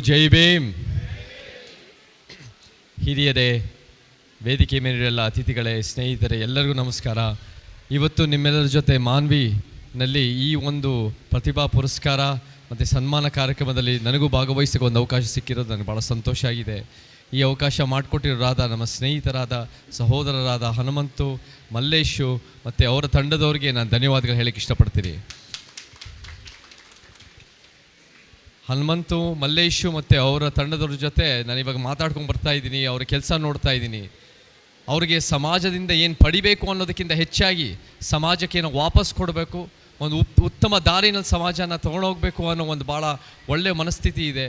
ಜೈ ಭೀಮ್. ಹಿರಿಯರೇ, ವೇದಿಕೆ ಮೇಲಿರಲ್ಲ ಅತಿಥಿಗಳೇ, ಸ್ನೇಹಿತರೆ, ಎಲ್ಲರಿಗೂ ನಮಸ್ಕಾರ. ಇವತ್ತು ನಿಮ್ಮೆಲ್ಲರ ಜೊತೆ ಮಾನ್ವಿನಲ್ಲಿ ಈ ಒಂದು ಪ್ರತಿಭಾ ಪುರಸ್ಕಾರ ಮತ್ತು ಸನ್ಮಾನ ಕಾರ್ಯಕ್ರಮದಲ್ಲಿ ನನಗೂ ಭಾಗವಹಿಸಕ್ಕೆ ಒಂದು ಅವಕಾಶ ಸಿಕ್ಕಿರೋದು ನನಗೆ ಭಾಳ ಸಂತೋಷ ಆಗಿದೆ. ಈ ಅವಕಾಶ ಮಾಡಿಕೊಟ್ಟಿರೋರಾದ ನಮ್ಮ ಸ್ನೇಹಿತರಾದ ಸಹೋದರರಾದ ಹನುಮಂತು, ಮಲ್ಲೇಶು ಮತ್ತು ಅವರ ತಂಡದವರಿಗೆ ನಾನು ಧನ್ಯವಾದಗಳು ಹೇಳಕ್ಕೆ ಇಷ್ಟಪಡ್ತೀನಿ. ಹನುಮಂತು, ಮಲ್ಲೇಶು ಮತ್ತು ಅವರ ತಂಡದವ್ರ ಜೊತೆ ನಾನು ಇವಾಗ ಮಾತಾಡ್ಕೊಂಡು ಬರ್ತಾ ಇದ್ದೀನಿ, ಅವ್ರ ಕೆಲಸ ನೋಡ್ತಾ ಇದ್ದೀನಿ. ಅವರಿಗೆ ಸಮಾಜದಿಂದ ಏನು ಪಡಿಬೇಕು ಅನ್ನೋದಕ್ಕಿಂತ ಹೆಚ್ಚಾಗಿ ಸಮಾಜಕ್ಕೆ ಏನೋ ವಾಪಸ್ ಕೊಡಬೇಕು, ಒಂದು ಉತ್, ಉತ್ತಮ ದಾರಿನಲ್ಲಿ ಸಮಾಜನ ತೊಗೊಂಡೋಗ್ಬೇಕು ಅನ್ನೋ ಒಂದು ಭಾಳ ಒಳ್ಳೆಯ ಮನಸ್ಥಿತಿ ಇದೆ.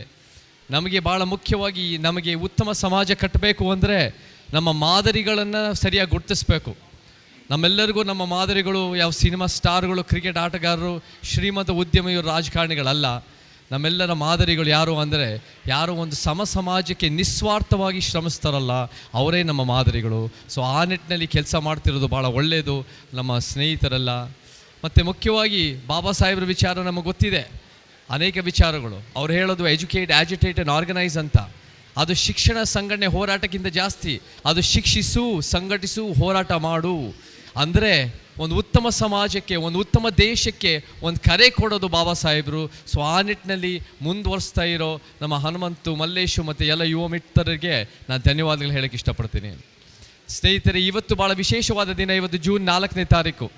ನಮಗೆ ಭಾಳ ಮುಖ್ಯವಾಗಿ ನಮಗೆ ಉತ್ತಮ ಸಮಾಜ ಕಟ್ಟಬೇಕು ಅಂದರೆ ನಮ್ಮ ಮಾದರಿಗಳನ್ನು ಸರಿಯಾಗಿ ಗುರುತಿಸಬೇಕು. ನಮ್ಮೆಲ್ಲರಿಗೂ ನಮ್ಮ ಮಾದರಿಗಳು, ಯಾವ ಸಿನಿಮಾ ಸ್ಟಾರ್ಗಳು, ಕ್ರಿಕೆಟ್ ಆಟಗಾರರು, ಶ್ರೀಮಂತ ಉದ್ಯಮಿಯರು, ರಾಜಕಾರಣಿಗಳಲ್ಲ. ನಮ್ಮೆಲ್ಲರ ಮಾದರಿಗಳು ಯಾರು ಅಂದರೆ, ಯಾರು ಒಂದು ಸಮ ಸಮಾಜಕ್ಕೆ ನಿಸ್ವಾರ್ಥವಾಗಿ ಶ್ರಮಿಸ್ತಾರಲ್ಲ, ಅವರೇ ನಮ್ಮ ಮಾದರಿಗಳು. ಸೊ ಆ ನಿಟ್ಟಿನಲ್ಲಿ ಕೆಲಸ ಮಾಡ್ತಿರೋದು ಭಾಳ ಒಳ್ಳೆಯದು ನಮ್ಮ ಸ್ನೇಹಿತರೆಲ್ಲ. ಮತ್ತು ಮುಖ್ಯವಾಗಿ ಬಾಬಾ ಸಾಹೇಬ್ರ ವಿಚಾರ ನಮಗೆ ಗೊತ್ತಿದೆ. ಅನೇಕ ವಿಚಾರಗಳು. ಅವ್ರು ಹೇಳೋದು ಎಜುಕೇಟ್ ಆಜಿಟೇಟ್ ಆ್ಯಂಡ್ ಆರ್ಗನೈಸ್ ಅಂತ. ಅದು ಶಿಕ್ಷಣ ಸಂಘಟನೆ ಹೋರಾಟಕ್ಕಿಂತ ಜಾಸ್ತಿ. ಅದು ಶಿಕ್ಷಿಸು, ಸಂಘಟಿಸು, ಹೋರಾಟ ಮಾಡು. ಅಂದರೆ ಒಂದು ಉತ್ತಮ ಸಮಾಜಕ್ಕೆ, ಒಂದು ಉತ್ತಮ ದೇಶಕ್ಕೆ ಒಂದು ಕರೆ ಕೊಡೋದು ಬಾಬಾ ಸಾಹೇಬರು. ಸೊ ಆ ನಿಟ್ಟಿನಲ್ಲಿ ಮುಂದುವರಿಸ್ತಾ ಇರೋ ನಮ್ಮ ಹನುಮಂತು, ಮಲ್ಲೇಶು ಮತ್ತು ಎಲ್ಲ ಯುವ ಮಿತ್ರರಿಗೆ ನಾನು ಧನ್ಯವಾದಗಳು ಹೇಳಕ್ಕೆ ಇಷ್ಟಪಡ್ತೀನಿ. ಸ್ನೇಹಿತರೆ, ಇವತ್ತು ಭಾಳ ವಿಶೇಷವಾದ ದಿನ, ಇವತ್ತು ಜೂನ್ ನಾಲ್ಕನೇ ತಾರೀಕು.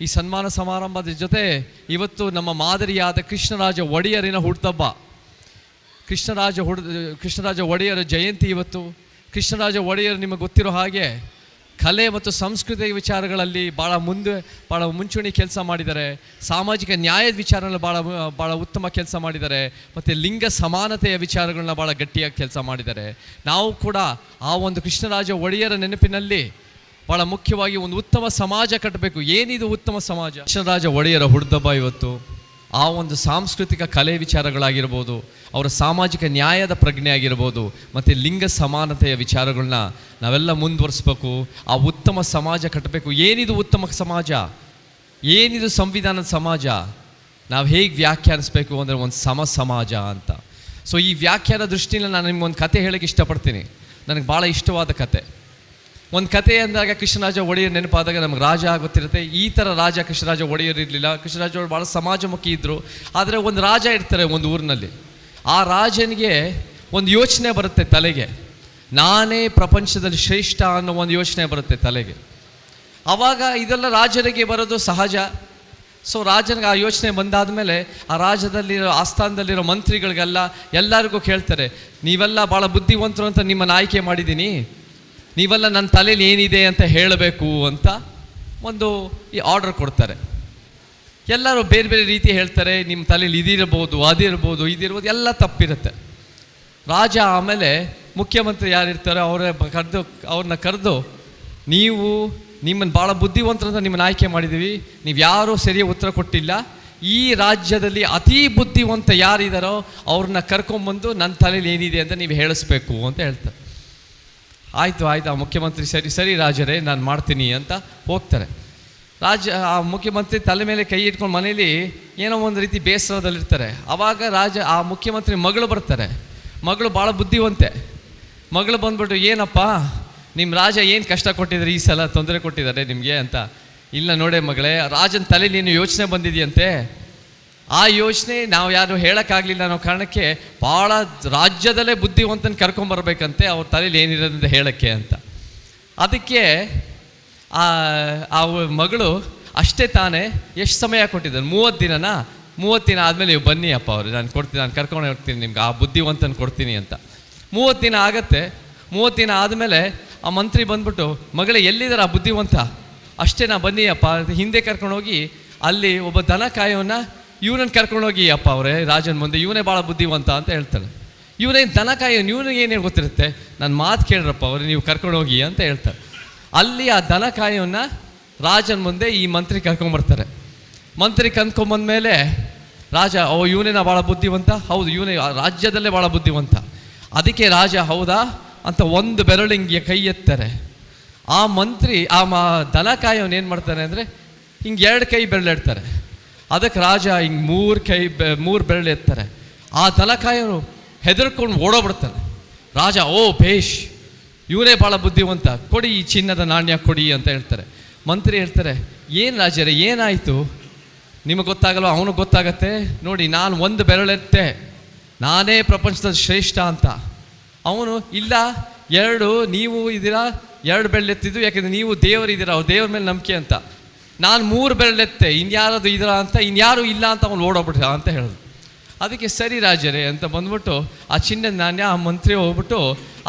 ಈ ಸನ್ಮಾನ ಸಮಾರಂಭದ ಜೊತೆ ಇವತ್ತು ನಮ್ಮ ಮಾದರಿಯಾದ ಕೃಷ್ಣರಾಜ ಒಡೆಯರಿನ ಹುಡ್ತಬ್ಬ. ಕೃಷ್ಣರಾಜ ಹುಡ್, ಕೃಷ್ಣರಾಜ ಒಡೆಯರ ಜಯಂತಿ ಇವತ್ತು. ಕೃಷ್ಣರಾಜ ಒಡೆಯರು ನಿಮಗೆ ಗೊತ್ತಿರೋ ಹಾಗೆ ಕಲೆ ಮತ್ತು ಸಂಸ್ಕೃತಿ ವಿಚಾರಗಳಲ್ಲಿ ಭಾಳ ಮುಂದೆ, ಭಾಳ ಮುಂಚೂಣಿ ಕೆಲಸ ಮಾಡಿದ್ದಾರೆ. ಸಾಮಾಜಿಕ ನ್ಯಾಯದ ವಿಚಾರಗಳಲ್ಲಿ ಭಾಳ ಭಾಳ ಉತ್ತಮ ಕೆಲಸ ಮಾಡಿದ್ದಾರೆ. ಮತ್ತು ಲಿಂಗ ಸಮಾನತೆಯ ವಿಚಾರಗಳನ್ನ ಭಾಳ ಗಟ್ಟಿಯಾಗಿ ಕೆಲಸ ಮಾಡಿದ್ದಾರೆ. ನಾವು ಕೂಡ ಆ ಒಂದು ಕೃಷ್ಣರಾಜ ಒಡೆಯರ ನೆನಪಿನಲ್ಲಿ ಭಾಳ ಮುಖ್ಯವಾಗಿ ಒಂದು ಉತ್ತಮ ಸಮಾಜ ಕಟ್ಟಬೇಕು. ಏನಿದು ಉತ್ತಮ ಸಮಾಜ? ಕೃಷ್ಣರಾಜ ಒಡೆಯರ ಹುಡ್ದಬ್ಬ ಇವತ್ತು. ಆ ಒಂದು ಸಾಂಸ್ಕೃತಿಕ ಕಲೆ ವಿಚಾರಗಳಾಗಿರ್ಬೋದು, ಅವರ ಸಾಮಾಜಿಕ ನ್ಯಾಯದ ಪ್ರಜ್ಞೆ ಆಗಿರ್ಬೋದು ಮತ್ತು ಲಿಂಗ ಸಮಾನತೆಯ ವಿಚಾರಗಳನ್ನ ನಾವೆಲ್ಲ ಮುಂದುವರಿಸ್ಬೇಕು, ಆ ಉತ್ತಮ ಸಮಾಜ ಕಟ್ಟಬೇಕು. ಏನಿದು ಉತ್ತಮ ಸಮಾಜ? ಏನಿದು ಸಂವಿಧಾನದ ಸಮಾಜ? ನಾವು ಹೇಗೆ ವ್ಯಾಖ್ಯಾನಿಸ್ಬೇಕು ಅಂದರೆ ಒಂದು ಸಮ ಸಮಾಜ ಅಂತ. ಸೊ ಈ ವ್ಯಾಖ್ಯಾನ ದೃಷ್ಟಿಯಿಂದ ನಾನು ನಿಮ್ಗೆ ಒಂದು ಕತೆ ಹೇಳೋಕ್ಕೆ ಇಷ್ಟಪಡ್ತೀನಿ. ನನಗೆ ಭಾಳ ಇಷ್ಟವಾದ ಕತೆ. ಒಂದು ಕತೆ ಅಂದಾಗ ಕೃಷ್ಣರಾಜ ಒಡೆಯರ್ ನೆನಪಾದಾಗ ನಮ್ಗೆ ರಾಜ ಆಗುತ್ತಿರುತ್ತೆ ಈ ಥರ ರಾಜ ಕೃಷ್ಣರಾಜ ಒಡೆಯರ್ ಇರಲಿಲ್ಲ. ಕೃಷ್ಣರಾಜ ಅವರು ಭಾಳ ಸಮಾಜಮುಖಿ ಇದ್ದರು ಆದರೆ ಒಂದು ರಾಜ ಇರ್ತಾರೆ ಒಂದು ಊರಿನಲ್ಲಿ. ಆ ರಾಜನಿಗೆ ಒಂದು ಯೋಚನೆ ಬರುತ್ತೆ ತಲೆಗೆ. ನಾನೇ ಪ್ರಪಂಚದಲ್ಲಿ ಶ್ರೇಷ್ಠ ಅನ್ನೋ ಒಂದು ಯೋಚನೆ ಬರುತ್ತೆ ತಲೆಗೆ. ಆವಾಗ ಇದೆಲ್ಲ ರಾಜರಿಗೆ ಬರೋದು ಸಹಜ. ಸೊ ರಾಜನಿಗೆ ಆ ಯೋಚನೆ ಬಂದಾದ ಮೇಲೆ ಆ ರಾಜ್ಯದಲ್ಲಿರೋ ಆಸ್ಥಾನದಲ್ಲಿರೋ ಮಂತ್ರಿಗಳಿಗೆಲ್ಲ ಎಲ್ಲರಿಗೂ ಕೇಳ್ತಾರೆ, ನೀವೆಲ್ಲ ಭಾಳ ಬುದ್ಧಿವಂತರು ಅಂತ ನಿಮ್ಮನ್ನು ಆಯ್ಕೆ ಮಾಡಿದ್ದೀನಿ ನೀವೆಲ್ಲ ನನ್ನ ತಲೆಯಲ್ಲಿ ಏನಿದೆ ಅಂತ ಹೇಳಬೇಕು ಅಂತ ಒಂದು ಈ ಆರ್ಡರ್ ಕೊಡ್ತಾರೆ. ಎಲ್ಲರೂ ಬೇರೆ ಬೇರೆ ರೀತಿ ಹೇಳ್ತಾರೆ, ನಿಮ್ಮ ತಲೆಯಲ್ಲಿ ಇದಿರ್ಬೋದು ಅದಿರ್ಬೋದು ಇದಿರ್ಬೋದು ಎಲ್ಲ ತಪ್ಪಿರುತ್ತೆ. ರಾಜ ಆಮೇಲೆ ಮುಖ್ಯಮಂತ್ರಿ ಯಾರಿರ್ತಾರೋ, ಅವರ ಕರೆದು, ಅವ್ರನ್ನ ಕರೆದು, ನೀವು ನಿಮ್ಮನ್ನು ಭಾಳ ಬುದ್ಧಿವಂತರಂತ ನಿಮ್ಮನ್ನು ಆಯ್ಕೆ ಮಾಡಿದ್ದೀವಿ, ನೀವು ಯಾರೂ ಸರಿಯಾಗಿ ಉತ್ತರ ಕೊಟ್ಟಿಲ್ಲ. ಈ ರಾಜ್ಯದಲ್ಲಿ ಅತಿ ಬುದ್ಧಿವಂತ ಯಾರಿದ್ದಾರೋ ಅವ್ರನ್ನ ಕರ್ಕೊಂಬಂದು ನನ್ನ ತಲೆಯಲ್ಲಿ ಏನಿದೆ ಅಂತ ನೀವು ಹೇಳಿಸ್ಬೇಕು, ಅಂತ ಹೇಳ್ತಾರೆ. ಆಯಿತು ಆಯಿತು, ಆ ಮುಖ್ಯಮಂತ್ರಿ ಸರಿ ಸರಿ ರಾಜರೇ, ನಾನು ಮಾಡ್ತೀನಿ ಅಂತ ಹೋಗ್ತಾರೆ. ರಾಜ, ಆ ಮುಖ್ಯಮಂತ್ರಿ ತಲೆ ಮೇಲೆ ಕೈ ಇಟ್ಕೊಂಡು ಮನೇಲಿ ಏನೋ ಒಂದು ರೀತಿ ಬೇಸರದಲ್ಲಿರ್ತಾರೆ. ಆವಾಗ ರಾಜ, ಆ ಮುಖ್ಯಮಂತ್ರಿ ಮಗಳು ಬರ್ತಾರೆ. ಮಗಳು ಭಾಳ ಬುದ್ಧಿವಂತೆ. ಮಗಳು ಬಂದ್ಬಿಟ್ಟು, ಏನಪ್ಪ ನಿಮ್ಮ ರಾಜ ಏನು ಕಷ್ಟ ಕೊಟ್ಟಿದ್ದಾರೆ ಈ ಸಲ ತೊಂದರೆ ಕೊಟ್ಟಿದ್ದಾರೆ ನಿಮಗೆ? ಅಂತ, ಇಲ್ಲ ನೋಡೆ ಮಗಳೇ, ರಾಜನ ತಲೆ ನೀನು ಯೋಚನೆ ಬಂದಿದೆಯಂತೆ. ಆ ಯೋಚನೆ ನಾವು ಯಾರು ಹೇಳೋಕ್ಕಾಗಲಿಲ್ಲ ಅನ್ನೋ ಕಾರಣಕ್ಕೆ ಭಾಳ ರಾಜ್ಯದಲ್ಲೇ ಬುದ್ಧಿವಂತನ ಕರ್ಕೊಂಬರ್ಬೇಕಂತೆ ಅವ್ರ ತಲೆಯಲ್ಲಿ ಏನಿರೋದಂತ ಹೇಳೋಕ್ಕೆ ಅಂತ. ಅದಕ್ಕೆ ಆ ಮಗಳು ಅಷ್ಟೇ ತಾನೇ ಎಷ್ಟು ಸಮಯ ಕೊಟ್ಟಿದ್ದಾನೆ ಮೂವತ್ತು ದಿನನಾ? ಮೂವತ್ತು ದಿನ ಆದಮೇಲೆ ನೀವು ಬನ್ನಿ ಅಪ್ಪ ಅವರು, ನಾನು ಕೊಡ್ತೀನಿ ನಾನು ಕರ್ಕೊಂಡು ಹೋಗ್ತೀನಿ ನಿಮ್ಗೆ, ಆ ಬುದ್ಧಿವಂತನ ಕೊಡ್ತೀನಿ ಅಂತ. ಮೂವತ್ತು ದಿನ ಆಗತ್ತೆ. ಮೂವತ್ತು ದಿನ ಆದಮೇಲೆ ಆ ಮಂತ್ರಿ ಬಂದ್ಬಿಟ್ಟು, ಮಗಳೇ ಎಲ್ಲಿದ್ದಾರೆ ಆ ಬುದ್ಧಿವಂತ? ಅಷ್ಟೇ ನಾ ಬನ್ನಿ ಅಪ್ಪ, ಹಿಂದೆ ಕರ್ಕೊಂಡೋಗಿ ಅಲ್ಲಿ ಒಬ್ಬ ದನ ಕಾಯೋನ ಇವನನ್ನು ಕರ್ಕೊಂಡೋಗಿ ಅಪ್ಪ ಅವರೇ, ರಾಜನ ಮುಂದೆ ಇವನೇ ಭಾಳ ಬುದ್ಧಿವಂತ ಅಂತ ಹೇಳ್ತಾನೆ. ಇವನೇನು ದನ ಇವನಿಗೆ ಏನೇನು ಗೊತ್ತಿರುತ್ತೆ? ನನ್ನ ಮಾತು ಕೇಳ್ರಪ್ಪ ಅವರೇ, ನೀವು ಕರ್ಕೊಂಡೋಗಿ ಅಂತ ಹೇಳ್ತಾರೆ. ಅಲ್ಲಿ ಆ ದನ ರಾಜನ ಮುಂದೆ ಈ ಮಂತ್ರಿ ಕರ್ಕೊಂಬರ್ತಾರೆ ಮಂತ್ರಿ ಮೇಲೆ ರಾಜ, ಓ ಇವನೇನ ಭಾಳ ಬುದ್ಧಿವಂತ? ಹೌದು, ಇವನೇ ರಾಜ್ಯದಲ್ಲೇ ಭಾಳ ಬುದ್ಧಿವಂತ. ಅದಕ್ಕೆ ರಾಜ, ಹೌದಾ? ಅಂತ ಒಂದು ಬೆರಳಿಂಗೆ ಕೈ ಎತ್ತಾರೆ. ಆ ಮಂತ್ರಿ, ಆ ಮ ದನ ಏನು ಮಾಡ್ತಾನೆ ಅಂದರೆ ಹಿಂಗೆ ಎರಡು ಕೈ ಬೆರಳಿಡ್ತಾರೆ. ಅದಕ್ಕೆ ರಾಜ ಹಿಂಗೆ ಮೂರು ಕೈ ಬೆ, ಮೂರು ಬೆರಳು ಎತ್ತಾರೆ. ಆ ತಲಕಾಯವರು ಹೆದರ್ಕೊಂಡು ಓಡೋಗ್ಬಿಡ್ತಾರೆ. ರಾಜ, ಓ ಭೇಷ್, ಇವರೇ ಭಾಳ ಬುದ್ಧಿವಂತ, ಕೊಡಿ ಈ ಚಿನ್ನದ ನಾಣ್ಯ ಕೊಡಿ ಅಂತ ಹೇಳ್ತಾರೆ. ಮಂತ್ರಿ ಹೇಳ್ತಾರೆ, ಏನು ರಾಜರೇ, ಏನಾಯಿತು? ನಿಮಗೆ ಗೊತ್ತಾಗಲ್ವ? ಅವನಿಗೆ ಗೊತ್ತಾಗತ್ತೆ? ನೋಡಿ, ನಾನು ಒಂದು ಬೆರಳೆತ್ತೆ ನಾನೇ ಪ್ರಪಂಚದ ಶ್ರೇಷ್ಠ ಅಂತ. ಅವನು, ಇಲ್ಲ, ಎರಡು, ನೀವು ಇದ್ದೀರಾ ಎರಡು ಬೆರಳೆತ್ತಿದ್ದು ಯಾಕೆಂದರೆ ನೀವು ದೇವರಿದ್ದೀರಾ ಅವ್ರು ದೇವ್ರ ಮೇಲೆ ನಂಬಿಕೆ ಅಂತ. ನಾನು ಮೂರು ಬೆರಳೆತ್ತೆ ಇನ್ಯಾರದು ಇದರ ಅಂತ, ಇನ್ಯಾರು ಇಲ್ಲ ಅಂತ ಅವನು ಓಡೋಗ್ಬಿಟ್ಟ ಅಂತ ಹೇಳಿದ್ರು ಅದಕ್ಕೆ ಸರಿ ರಾಜರೇ ಅಂತ ಬಂದ್ಬಿಟ್ಟು ಆ ಚಿನ್ನ ನಾಣ್ಯ ಆ ಮಂತ್ರಿ ಹೋಗ್ಬಿಟ್ಟು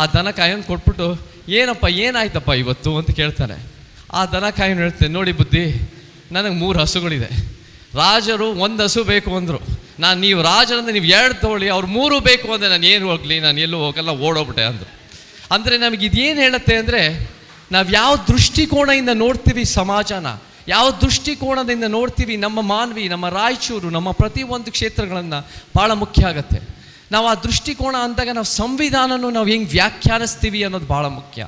ಆ ದನ ಕಾಯನ್ನು ಕೊಟ್ಬಿಟ್ಟು, ಏನಪ್ಪ, ಏನಾಯ್ತಪ್ಪ ಇವತ್ತು? ಅಂತ ಕೇಳ್ತಾನೆ. ಆ ದನ ಕಾಯೋನ್ ಹೇಳ್ತೇನೆ, ನೋಡಿ ಬುದ್ಧಿ, ನನಗೆ ಮೂರು ಹಸುಗಳಿದೆ. ರಾಜರು ಒಂದು ಹಸು ಬೇಕು ಅಂದರು. ನಾನು ನೀವು ರಾಜರಂದ್ರೆ ನೀವು ಎರಡು ತೊಗೊಳ್ಳಿ, ಅವ್ರು ಮೂರು ಬೇಕು ಅಂದರೆ ನಾನು ಏನು ಹೋಗಲಿ, ನಾನು ಎಲ್ಲೂ ಹೋಗಲ್ಲ, ಓಡೋಗ್ಬಿಟ್ಟೆ ಅಂದರು. ಅಂದರೆ ನಮಗೆ ಇದೇನು ಹೇಳುತ್ತೆ ಅಂದರೆ, ನಾವು ಯಾವ ದೃಷ್ಟಿಕೋನದಿಂದ ನೋಡ್ತೀವಿ ಸಮಾಜನ ಯಾವ ದೃಷ್ಟಿಕೋನದಿಂದ ನೋಡ್ತೀವಿ, ನಮ್ಮ ಮಾನ್ವಿ, ನಮ್ಮ ರಾಯಚೂರು, ನಮ್ಮ ಪ್ರತಿಯೊಂದು ಕ್ಷೇತ್ರಗಳನ್ನು ಭಾಳ ಮುಖ್ಯ ಆಗುತ್ತೆ. ನಾವು ಆ ದೃಷ್ಟಿಕೋನ ಅಂದಾಗ ನಾವು ಸಂವಿಧಾನನೂ ನಾವು ಹೆಂಗೆ ವ್ಯಾಖ್ಯಾನಿಸ್ತೀವಿ ಅನ್ನೋದು ಭಾಳ ಮುಖ್ಯ.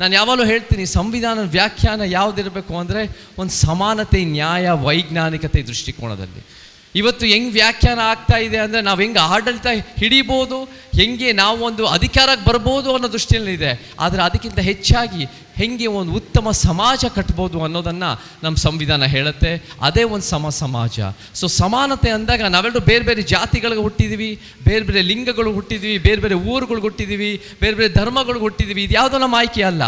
ನಾನು ಯಾವಾಗಲೂ ಹೇಳ್ತೀನಿ, ಸಂವಿಧಾನ ವ್ಯಾಖ್ಯಾನ ಯಾವುದಿರಬೇಕು ಅಂದರೆ ಒಂದು ಸಮಾನತೆ, ನ್ಯಾಯ, ವೈಜ್ಞಾನಿಕತೆ ದೃಷ್ಟಿಕೋನದಲ್ಲಿ. ಇವತ್ತು ಹೆಂಗೆ ವ್ಯಾಖ್ಯಾನ ಆಗ್ತಾ ಇದೆ ಅಂದರೆ ನಾವು ಹೆಂಗೆ ಆಡಳಿತ ಹಿಡಿಬೋದು, ಹೆಂಗೆ ನಾವು ಒಂದು ಅಧಿಕಾರಕ್ಕೆ ಬರ್ಬೋದು ಅನ್ನೋ ದೃಷ್ಟಿಯಲ್ಲಿ ಇದೆ. ಆದರೆ ಅದಕ್ಕಿಂತ ಹೆಚ್ಚಾಗಿ ಹೆಂಗೆ ಒಂದು ಉತ್ತಮ ಸಮಾಜ ಕಟ್ಬೋದು ಅನ್ನೋದನ್ನು ನಮ್ಮ ಸಂವಿಧಾನ ಹೇಳುತ್ತೆ. ಅದೇ ಒಂದು ಸಮ ಸಮಾಜ. ಸೊ ಸಮಾನತೆ ಅಂದಾಗ ನಾವೆಲ್ಲರೂ ಬೇರೆ ಬೇರೆ ಜಾತಿಗಳಿಗೆ ಹುಟ್ಟಿದ್ದೀವಿ ಬೇರೆ ಬೇರೆ ಲಿಂಗಗಳು ಹುಟ್ಟಿದೀವಿ, ಬೇರೆ ಬೇರೆ ಊರುಗಳು ಹುಟ್ಟಿದ್ದೀವಿ ಬೇರೆ ಬೇರೆ ಧರ್ಮಗಳು ಹುಟ್ಟಿದ್ದೀವಿ ಇದು ಯಾವುದೋ ನಮ್ಮ ಆಯ್ಕೆ ಅಲ್ಲ.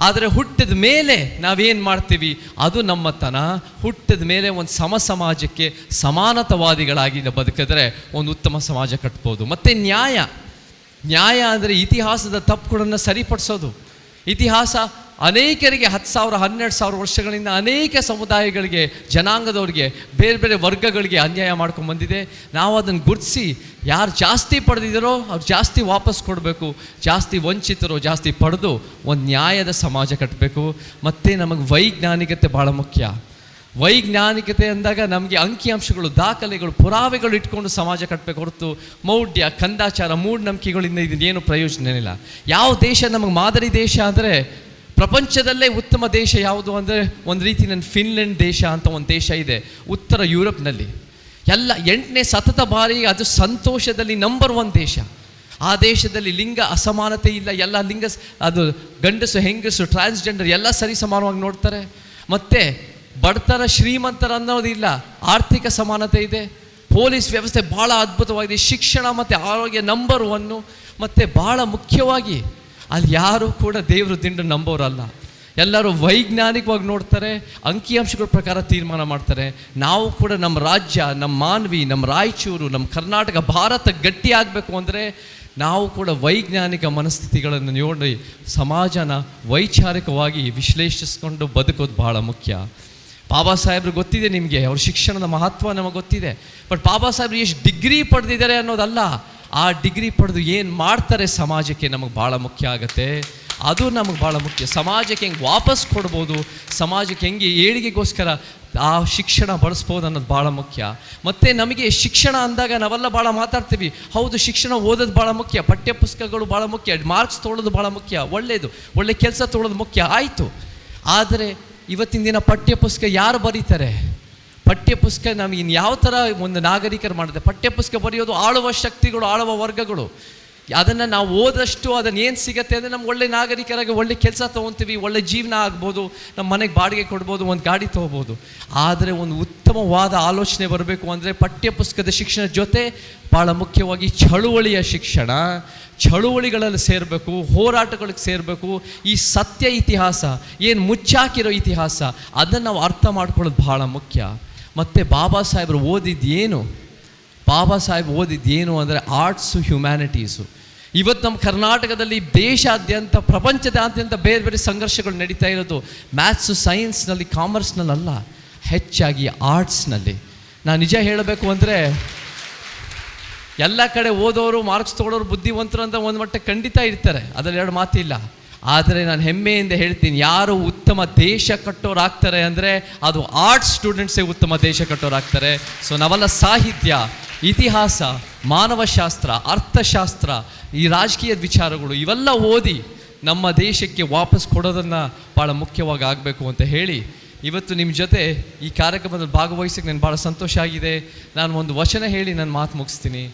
ಆದರೆ ಹುಟ್ಟಿದ ಮೇಲೆ ನಾವೇನು ಮಾಡ್ತೀವಿ? ಅದು ನಮ್ಮತನ. ಹುಟ್ಟಿದ ಮೇಲೆ ಒಂದು ಸಮ ಸಮಾಜಕ್ಕೆ ಸಮಾನತವಾದಿಗಳಾಗಿ ಬದುಕಿದ್ರೆ ಒಂದು ಉತ್ತಮ ಸಮಾಜ ಕಟ್ಬೋದು. ಮತ್ತು ನ್ಯಾಯ. ನ್ಯಾಯ ಅಂದರೆ ಇತಿಹಾಸದ ತಪ್ಪುಗಳನ್ನು ಸರಿಪಡಿಸೋದು. ಇತಿಹಾಸ ಅನೇಕರಿಗೆ ಹತ್ತು ಸಾವಿರ, ಹನ್ನೆರಡು ಸಾವಿರ ವರ್ಷಗಳಿಂದ ಅನೇಕ ಸಮುದಾಯಗಳಿಗೆ, ಜನಾಂಗದವರಿಗೆ, ಬೇರೆ ಬೇರೆ ವರ್ಗಗಳಿಗೆ ಅನ್ಯಾಯ ಮಾಡ್ಕೊಂಡು ಬಂದಿದೆ. ನಾವು ಅದನ್ನು ಗುರುತಿಸಿ ಯಾರು ಜಾಸ್ತಿ ಪಡೆದಿದ್ದಾರೋ ಅವ್ರು ಜಾಸ್ತಿ ವಾಪಸ್ ಕೊಡಬೇಕು, ಜಾಸ್ತಿ ವಂಚಿತರು ಜಾಸ್ತಿ ಪಡೆದು ಒಂದು ನ್ಯಾಯದ ಸಮಾಜ ಕಟ್ಟಬೇಕು ಮತ್ತು ನಮಗೆ ವೈಜ್ಞಾನಿಕತೆ ಭಾಳ ಮುಖ್ಯ. ವೈಜ್ಞಾನಿಕತೆ ಅಂದಾಗ ನಮಗೆ ಅಂಕಿಅಂಶಗಳು, ದಾಖಲೆಗಳು, ಪುರಾವೆಗಳು ಇಟ್ಕೊಂಡು ಸಮಾಜ ಕಟ್ಟಬೇಕು ಹೊರತು ಮೌಢ್ಯ, ಕಂದಾಚಾರ, ಮೂಢನಂಬಿಕೆಗಳಿಂದ ಇದನ್ನೇನು ಪ್ರಯೋಜನ ಇಲ್ಲ ಯಾವ ದೇಶ ನಮಗೆ ಮಾದರಿ ದೇಶ ಅಂದರೆ ಪ್ರಪಂಚದಲ್ಲೇ ಉತ್ತಮ ದೇಶ ಯಾವುದು ಅಂದರೆ ಒಂದು ರೀತಿ ನನ್ನ ಫಿನ್ಲೆಂಡ್ ದೇಶ ಅಂತ ಒಂದು ದೇಶ ಇದೆ, ಉತ್ತರ ಯುರೋಪ್ನಲ್ಲಿ. ಎಲ್ಲ ಎಂಟನೇ ಸತತ ಬಾರಿ ಅದು ಸಂತೋಷದಲ್ಲಿ ನಂಬರ್ ಒನ್ ದೇಶ. ಆ ದೇಶದಲ್ಲಿ ಲಿಂಗ ಅಸಮಾನತೆ ಇಲ್ಲ, ಎಲ್ಲ ಲಿಂಗ ಅದು ಗಂಡಸು, ಹೆಂಗಸು ಟ್ರಾನ್ಸ್ಜೆಂಡರ್ ಎಲ್ಲ ಸರಿ ಸಮಾನವಾಗಿ ನೋಡ್ತಾರೆ. ಮತ್ತು ಬಡತರ, ಶ್ರೀಮಂತರ ಅನ್ನೋದಿಲ್ಲ ಆರ್ಥಿಕ ಸಮಾನತೆ ಇದೆ. ಪೊಲೀಸ್ ವ್ಯವಸ್ಥೆ ಭಾಳ ಅದ್ಭುತವಾಗಿದೆ, ಶಿಕ್ಷಣ ಮತ್ತು ಆರೋಗ್ಯ ನಂಬರ್ ಒನ್ನು ಮತ್ತು ಭಾಳ ಮುಖ್ಯವಾಗಿ ಅಲ್ಲಿ ಯಾರೂ ಕೂಡ ದೇವ್ರ ದಿಂಡು ನಂಬೋರಲ್ಲ. ಎಲ್ಲರೂ ವೈಜ್ಞಾನಿಕವಾಗಿ ನೋಡ್ತಾರೆ, ಅಂಕಿಅಂಶಗಳ ಪ್ರಕಾರ ತೀರ್ಮಾನ ಮಾಡ್ತಾರೆ. ನಾವು ಕೂಡ ನಮ್ಮ ರಾಜ್ಯ, ನಮ್ಮ ಮಾನ್ವಿ, ನಮ್ಮ ರಾಯಚೂರು, ನಮ್ಮ ಕರ್ನಾಟಕ, ಭಾರತ ಗಟ್ಟಿ ಆಗಬೇಕು ಅಂದರೆ ನಾವು ಕೂಡ ವೈಜ್ಞಾನಿಕ ಮನಸ್ಥಿತಿಗಳನ್ನು ನೋಡಿ ಸಮಾಜನ ವೈಚಾರಿಕವಾಗಿ ವಿಶ್ಲೇಷಿಸ್ಕೊಂಡು ಬದುಕೋದು ಭಾಳ ಮುಖ್ಯ. ಬಾಬಾ ಸಾಹೇಬ್ರು ಗೊತ್ತಿದೆ ನಿಮಗೆ, ಅವ್ರ ಶಿಕ್ಷಣದ ಮಹತ್ವ ನಮಗೆ ಗೊತ್ತಿದೆ. ಬಟ್ ಬಾಬಾ ಸಾಹೇಬ್ರು ಎಷ್ಟು ಡಿಗ್ರಿ ಪಡೆದಿದ್ದಾರೆ ಅನ್ನೋದಲ್ಲ. ಆ ಡಿಗ್ರಿ ಪಡೆದು ಏನು ಮಾಡ್ತಾರೆ ಸಮಾಜಕ್ಕೆ ನಮಗೆ ಭಾಳ ಮುಖ್ಯ ಆಗುತ್ತೆ. ಅದು ನಮಗೆ ಭಾಳ ಮುಖ್ಯ. ಸಮಾಜಕ್ಕೆ ಹೆಂಗೆ ವಾಪಸ್ ಕೊಡ್ಬೋದು, ಸಮಾಜಕ್ಕೆ ಹೆಂಗೆ ಏಳಿಗೆಗೋಸ್ಕರ ಆ ಶಿಕ್ಷಣ ಬಳಸ್ಬೋದು ಅನ್ನೋದು ಭಾಳ ಮುಖ್ಯ. ಮತ್ತು ನಮಗೆ ಶಿಕ್ಷಣ ಅಂದಾಗ ನಾವೆಲ್ಲ ಭಾಳ ಮಾತಾಡ್ತೀವಿ, ಹೌದು ಶಿಕ್ಷಣ ಓದೋದು ಭಾಳ ಮುಖ್ಯ, ಪಠ್ಯಪುಸ್ತಕಗಳು ಭಾಳ ಮುಖ್ಯ ಮಾರ್ಕ್ಸ್ ತೊಳೋದು ಭಾಳ ಮುಖ್ಯ ಒಳ್ಳೆಯದು ಒಳ್ಳೆ ಕೆಲಸ ತೊಳೋದು ಮುಖ್ಯ, ಆಯಿತು. ಆದರೆ ಇವತ್ತಿನ ದಿನ ಪಠ್ಯಪುಸ್ತಕ ಯಾರು ಬರೀತಾರೆ? ಪಠ್ಯ ಪುಸ್ತಕ ನಮಗೆ ಇನ್ನು ಯಾವ ಥರ ಒಂದು ನಾಗರಿಕರು ಮಾಡುತ್ತೆ ಪಠ್ಯಪುಸ್ತಕ ಬರೆಯೋದು ಆಳುವ ಶಕ್ತಿಗಳು, ಆಳುವ ವರ್ಗಗಳು. ಅದನ್ನು ನಾವು ಓದಷ್ಟು ಅದನ್ನು ಏನು ಸಿಗತ್ತೆ ಅಂದರೆ ನಮ್ಗೆ ಒಳ್ಳೆ ನಾಗರಿಕರಾಗಿ ಒಳ್ಳೆ ಕೆಲಸ ತೊಗೊತೀವಿ, ಒಳ್ಳೆ ಜೀವನ ಆಗ್ಬೋದು ನಮ್ಮ ಮನೆಗೆ ಬಾಡಿಗೆ ಕೊಡ್ಬೋದು, ಒಂದು ಗಾಡಿ ತೊಗೋಬೋದು. ಆದರೆ ಒಂದು ಉತ್ತಮವಾದ ಆಲೋಚನೆ ಬರಬೇಕು ಅಂದರೆ ಪಠ್ಯಪುಸ್ತಕದ ಶಿಕ್ಷಣ ಜೊತೆ ಭಾಳ ಮುಖ್ಯವಾಗಿ ಚಳುವಳಿಯ ಶಿಕ್ಷಣ. ಚಳುವಳಿಗಳಲ್ಲಿ ಸೇರಬೇಕು, ಹೋರಾಟಗಳಿಗೆ ಸೇರಬೇಕು. ಈ ಸತ್ಯ ಇತಿಹಾಸ, ಏನು ಮುಚ್ಚಾಕಿರೋ ಇತಿಹಾಸ, ಅದನ್ನು ನಾವು ಅರ್ಥ ಮಾಡ್ಕೊಳ್ಳೋದು ಭಾಳ ಮುಖ್ಯ. ಮತ್ತು ಬಾಬಾ ಸಾಹೇಬರು ಓದಿದ್ದೇನು? ಬಾಬಾ ಸಾಹೇಬ್ ಓದಿದ್ದೇನು ಅಂದರೆ ಆರ್ಟ್ಸು ಹ್ಯುಮ್ಯಾನಿಟೀಸು ಇವತ್ತು ನಮ್ಮ ಕರ್ನಾಟಕದಲ್ಲಿ ದೇಶಾದ್ಯಂತ, ಪ್ರಪಂಚದಾದ್ಯಂತ ಬೇರೆ ಬೇರೆ ಸಂಘರ್ಷಗಳು ನಡೀತಾ ಇರೋದು. ಮ್ಯಾಥ್ಸು ಸೈನ್ಸ್ನಲ್ಲಿ ಕಾಮರ್ಸ್ನಲ್ಲಲ್ಲ ಹೆಚ್ಚಾಗಿ ಆರ್ಟ್ಸ್ನಲ್ಲಿ ನಾನು ನಿಜ ಹೇಳಬೇಕು ಅಂದರೆ, ಎಲ್ಲ ಕಡೆ ಓದೋರು ಮಾರ್ಕ್ಸ್ ತೊಗೊಳೋರು ಬುದ್ಧಿವಂತರು ಅಂತ ಒಂದು ಮಟ್ಟ ಖಂಡಿತ ಇರ್ತಾರೆ. ಅದರಲ್ಲಿ ಎರಡು ಮಾತಿಲ್ಲ. ಆದರೆ ನಾನು ಹೆಮ್ಮೆಯಿಂದ ಹೇಳ್ತೀನಿ, ಯಾರು ಉತ್ತಮ ದೇಶ ಕಟ್ಟೋರಾಗ್ತಾರೆ ಅಂದರೆ ಅದು ಆರ್ಟ್ಸ್ ಸ್ಟೂಡೆಂಟ್ಸೇ ಉತ್ತಮ ದೇಶ ಕಟ್ಟೋರಾಗ್ತಾರೆ. ಸೊ ನಾವೆಲ್ಲ ಸಾಹಿತ್ಯ, ಇತಿಹಾಸ, ಮಾನವಶಾಸ್ತ್ರ, ಅರ್ಥಶಾಸ್ತ್ರ, ಈ ರಾಜಕೀಯ ವಿಚಾರಗಳು ಇವೆಲ್ಲ ಓದಿ ನಮ್ಮ ದೇಶಕ್ಕೆ ವಾಪಸ್ ಕೊಡೋದನ್ನು ಭಾಳ ಮುಖ್ಯವಾಗಿ ಆಗಬೇಕು ಅಂತ ಹೇಳಿ, ಇವತ್ತು ನಿಮ್ಮ ಜೊತೆ ಈ ಕಾರ್ಯಕ್ರಮದಲ್ಲಿ ಭಾಗವಹಿಸಕ್ಕೆ ನನಗೆ ಭಾಳ ಸಂತೋಷ ಆಗಿದೆ. ನಾನು ಒಂದು ವಚನ ಹೇಳಿ ನನ್ನ ಮಾತು ಮುಗಿಸ್ತೀನಿ.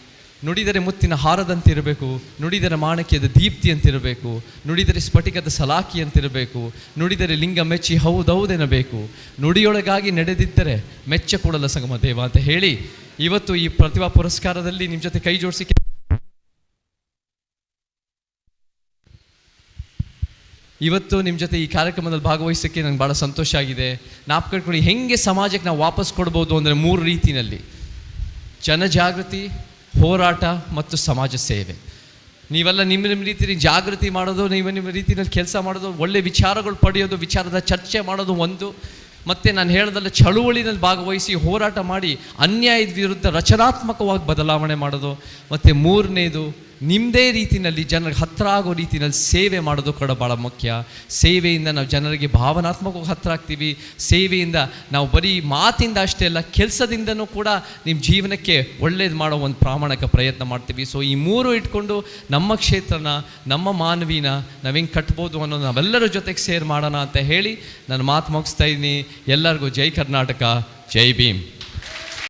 ನುಡಿದರೆ ಮುತ್ತಿನ ಹಾರದಂತಿರಬೇಕು, ನುಡಿದರೆ ಮಾಣಕ್ಯದ ದೀಪ್ತಿ ಅಂತಿರಬೇಕು ನುಡಿದರೆ ಸ್ಫಟಿಕದ ಸಲಾಕಿ ಅಂತಿರಬೇಕು ನುಡಿದರೆ ಲಿಂಗ ಮೆಚ್ಚಿ ಹೌದೌದೆನಬೇಕು ನುಡಿಯೊಳಗಾಗಿ ನಡೆದಿದ್ದರೆ ಮೆಚ್ಚ ಕೊಡಲ ಸಂಗಮ ದೇವ ಅಂತ ಹೇಳಿ ಇವತ್ತು ಈ ಪ್ರತಿಭಾ ಪುರಸ್ಕಾರದಲ್ಲಿ ನಿಮ್ಮ ಜೊತೆ ಕೈ ಜೋಡಿಸಿ ಇವತ್ತು ನಿಮ್ಮ ಜೊತೆ ಈ ಕಾರ್ಯಕ್ರಮದಲ್ಲಿ ಭಾಗವಹಿಸೋಕ್ಕೆ ನಂಗೆ ಭಾಳ ಸಂತೋಷ ಆಗಿದೆ. ನಾಪ್ಕಟ್ಕೊಳ್ಳಿ ಹೆಂಗೆ ಸಮಾಜಕ್ಕೆ ನಾವು ವಾಪಸ್ ಕೊಡ್ಬೋದು ಅಂದರೆ ಮೂರು ರೀತಿಯಲ್ಲಿ ಜನಜಾಗೃತಿ ಹೋರಾಟ ಮತ್ತು ಸಮಾಜ ಸೇವೆ. ನೀವೆಲ್ಲ ನಿಮ್ಮ ನಿಮ್ಮ ರೀತಿಯಲ್ಲಿ ಜಾಗೃತಿ ಮಾಡೋದು, ನೀವು ನಿಮ್ಮ ರೀತಿಯಲ್ಲಿ ಕೆಲಸ ಮಾಡೋದು, ಒಳ್ಳೆ ವಿಚಾರಗಳು ಪಡೆಯೋದು, ವಿಚಾರದ ಚರ್ಚೆ ಮಾಡೋದು ಒಂದು. ಮತ್ತು ನಾನು ಹೇಳ್ದಲ್ಲ, ಚಳುವಳಿನಲ್ಲಿ ಭಾಗವಹಿಸಿ ಹೋರಾಟ ಮಾಡಿ ಅನ್ಯಾಯದ ವಿರುದ್ಧ ರಚನಾತ್ಮಕವಾಗಿ ಬದಲಾವಣೆ ಮಾಡೋದು. ಮತ್ತು ಮೂರನೇದು ನಿಮ್ಮದೇ ರೀತಿಯಲ್ಲಿ ಜನರಿಗೆ ಹತ್ತಿರ ಆಗೋ ರೀತಿಯಲ್ಲಿ ಸೇವೆ ಮಾಡೋದು ಕೂಡ ಭಾಳ ಮುಖ್ಯ. ಸೇವೆಯಿಂದ ನಾವು ಜನರಿಗೆ ಭಾವನಾತ್ಮಕವಾಗಿ ಹತ್ತಿರ ಆಗ್ತೀವಿ. ಸೇವೆಯಿಂದ ನಾವು ಬರೀ ಮಾತಿಂದ ಅಷ್ಟೇ ಅಲ್ಲ, ಕೆಲಸದಿಂದನೂ ಕೂಡ ನಿಮ್ಮ ಜೀವನಕ್ಕೆ ಒಳ್ಳೇದು ಮಾಡೋ ಒಂದು ಪ್ರಾಮಾಣಿಕ ಪ್ರಯತ್ನ ಮಾಡ್ತೀವಿ. ಸೊ ಈ ಮೂರು ಇಟ್ಕೊಂಡು ನಮ್ಮ ಕ್ಷೇತ್ರನ, ನಮ್ಮ ಮಾನವೀನ ನಾವು ಹೆಂಗೆ ಕಟ್ಬೋದು ಅನ್ನೋದು ನಾವೆಲ್ಲರ ಜೊತೆಗೆ ಸೇರ್ ಮಾಡೋಣ ಅಂತ ಹೇಳಿ ನಾನು ಮಾತು ಮುಗಿಸ್ತಾ ಇದ್ದೀನಿ. ಎಲ್ಲರಿಗೂ ಜೈ ಕರ್ನಾಟಕ, ಜೈ ಭೀಮ್.